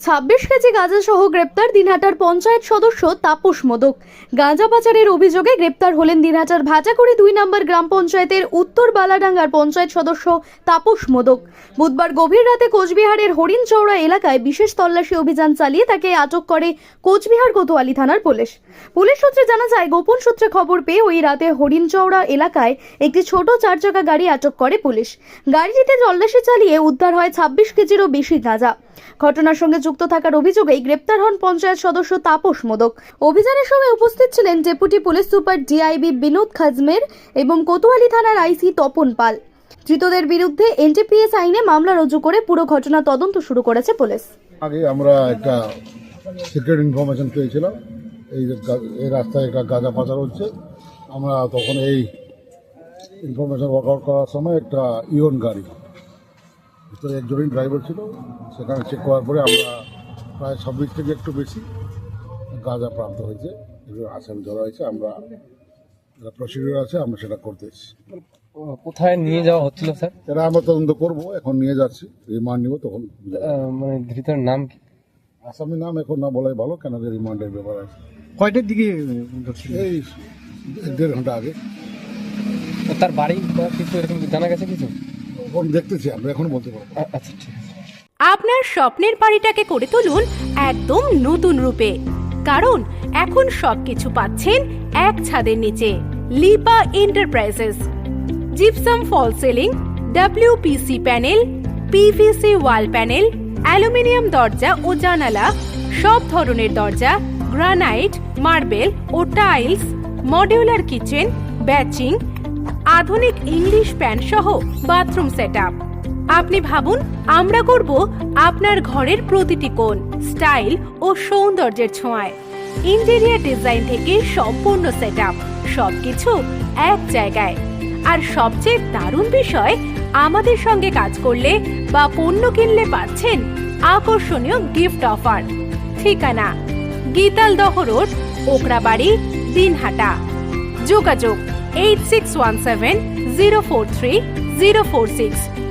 ছাব্বিশ কেজি গাঁজা সহ গ্রেপ্তার দিনহাটার পঞ্চায়েত সদস্য তাপস মোদক। গাঁজা পাচারের অভিযোগে গ্রেপ্তার হলেন দিনহাটার ভাটাকুড়ি দুই নম্বর গ্রাম পঞ্চায়েতের উত্তর বালাডাঙ্গার পঞ্চায়েত সদস্য তাপস মোদক। বুধবার গভীর রাতে কোচবিহারের হরিণচৌড়া এলাকায় বিশেষ তল্লাশি অভিযান চালিয়ে তাকে আটক করে কোচবিহার কোতোয়ালি থানার পুলিশ। পুলিশ সূত্রে জানা যায়, গোপন সূত্রে খবর পেয়ে ওই রাতে হরিণচৌড়া এলাকায় একটি ছোট চার চাকা গাড়ি আটক করে পুলিশ। গাড়িটিতে তল্লাশি চালিয়ে উদ্ধার হয় ছাব্বিশ কেজিরও বেশি গাঁজা। ঘটনার সঙ্গে যুক্ত থাকার অভিযোগেই গ্রেপ্তার হন পঞ্চায়েত সদস্য তাপস মোদক। অভিযানের সময় উপস্থিত ছিলেন deputy police super DIB Binod খাজমের এবং কোতোয়ালি থানার আইসি তপন পাল। ধৃতদের বিরুদ্ধে এনটিপিএস আইনে মামলা রুজু করে পুরো ঘটনা তদন্ত শুরু করেছে পুলিশ। আগে আমরা একটা সিক্রেট ইনফরমেশন পেয়েছিলাম। এই এই রাস্তায় একটা গাঁজা পাচার হচ্ছে। আমরা তখন এই ইনফরমেশন ওয়ার্কআউট করার সময় একটা ইয়ন গাড়ি ভিতরে একজনই ড্রাইভার ছিল সেখানে চেক করার পরে আমরা প্রায় ছাব্বিশ থেকে একটু বেশি গাঁজা প্রাপ্ত হয়েছে এগুলো আসামি ধরা হয়েছে আমরা প্রসিডিউর আছে আমরা সেটা করতে এসেছি। কোথায় নিয়ে যাওয়া হচ্ছিল স্যার? এটা আমরা তদন্ত করব এখন নিয়ে যাচ্ছি রিমান্ড নিব তখন মানে ধৃতের নাম কি? আসামির নাম এখন না বলাই ভালো কেন যে রিমান্ডের ব্যাপার আছে। কয়টার দিকে এই দেড় ঘণ্টা আগে। তার বাড়ি বা কিছু এরকম জানা গেছে কিছু? দেখতেছি, আমরা এখন বলতে পারব আচ্ছা ঠিক আছে। আপনার স্বপ্নের বাড়িটাকে করে তুলুন একদম নতুন রূপে। কারণ এখন সবকিছু পাচ্ছেন এক ছাদের নিচে, Lipa enterprises. Gypsum false ceiling, WPC panel, PVC wall panel, aluminium দরজা ও জানালা, সব ধরনের দরজা, গ্রানাইট, মার্বেল ও টাইলস, মডিউলার কিচেন, ব্যাচিং আধুনিক ইংলিশ প্যান সহ বাথরুম সেটআপ। আপনি ভাবুন, আমরা করব আপনার ঘরের প্রতিটি কোণ, স্টাইল ও সৌন্দর্যের ছোঁয়ায়। ইন্টেরিয়ার ডিজাইন থেকে সম্পূর্ণ সেটআপ, সবকিছু এক জায়গায়। আর সবচেয়ে দারুণ বিষয়, আমাদের সঙ্গে কাজ করলে বা পণ্য কিনলে পাচ্ছেন আকর্ষণীয় গিফট অফার। ঠিকানা গীতাল দহ রোড ওকরাবাড়ি দিনহাটা। যোগাযোগ eight six one seven zero four three zero four six